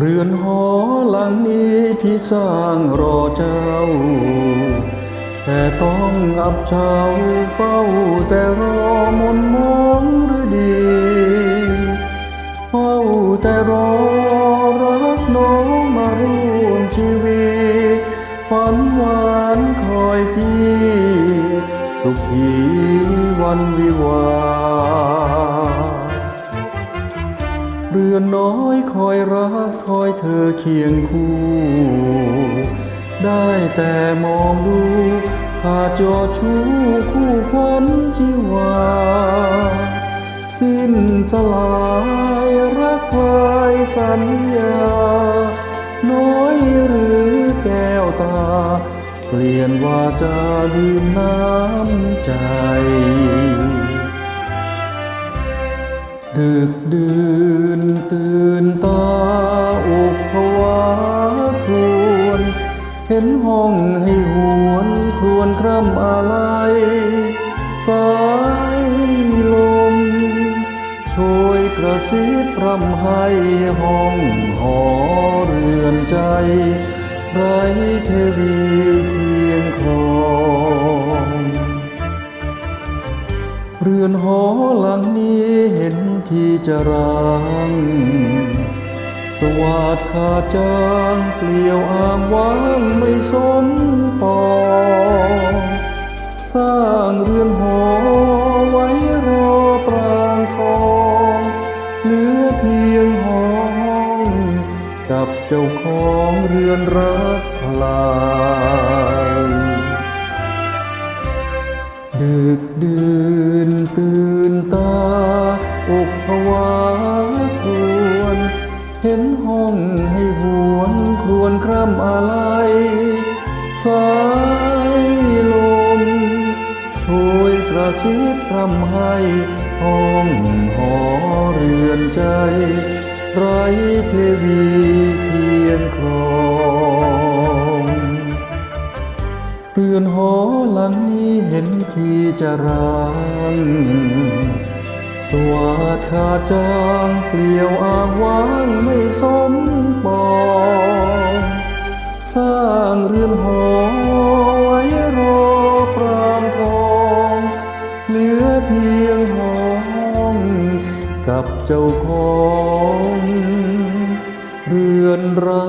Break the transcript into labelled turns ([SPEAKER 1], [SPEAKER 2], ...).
[SPEAKER 1] เรือนหอหลังนี้พี่สร้างรอเจ้า แต่ต้องอับเฉาเฝ้าแต่รอมนมองหรือดี เฝ้าแต่รอรักน้องมาร่วมชีวิตฝันหวานคอยพี่ สุขีวันวิวา อนน้อยคอยรักคอยเธอเคียงคู่ ได้แต่มองดูขาดจอชูคู่ควันชีวา สิ้นสลายรักควายสัญญา น้อยหรือแก้วตา เปลี่ยนว่าจะลืมน้ำใจ ดึกดื่นตื่นตาอกผวาครวน เห็นห้องให้หวนครวนคร่ำอะไรสายลมโชยกระซิบพร่ำให้ห้องหอเรือนใจไรเทวี ที่จะร้างสวัสดขาจางเกลียวอ้างว้างไม่สมปองสร้างเรือนหอไว้รอปรางทองเหลือเพียงห้องกับเจ้าของเรือนรักพลายดึกดื่นตื่นตา อกผวาครวน เห็นห้องให้หวนครวนคร่ำอะไรสายลมโชยกระซิบพร่ำให้ห้องหอเรือนใจ ไรเทวีเคียงครองเรือนหอหลังนี้เห็นที่จะร้าง สวัสดขาจางเปลี่ยวอ้างว้างไม่สมปองสร้างเรือนหอไว้รอปรามทองเหลือเพียงห้องกับเจ้าของเรือนรั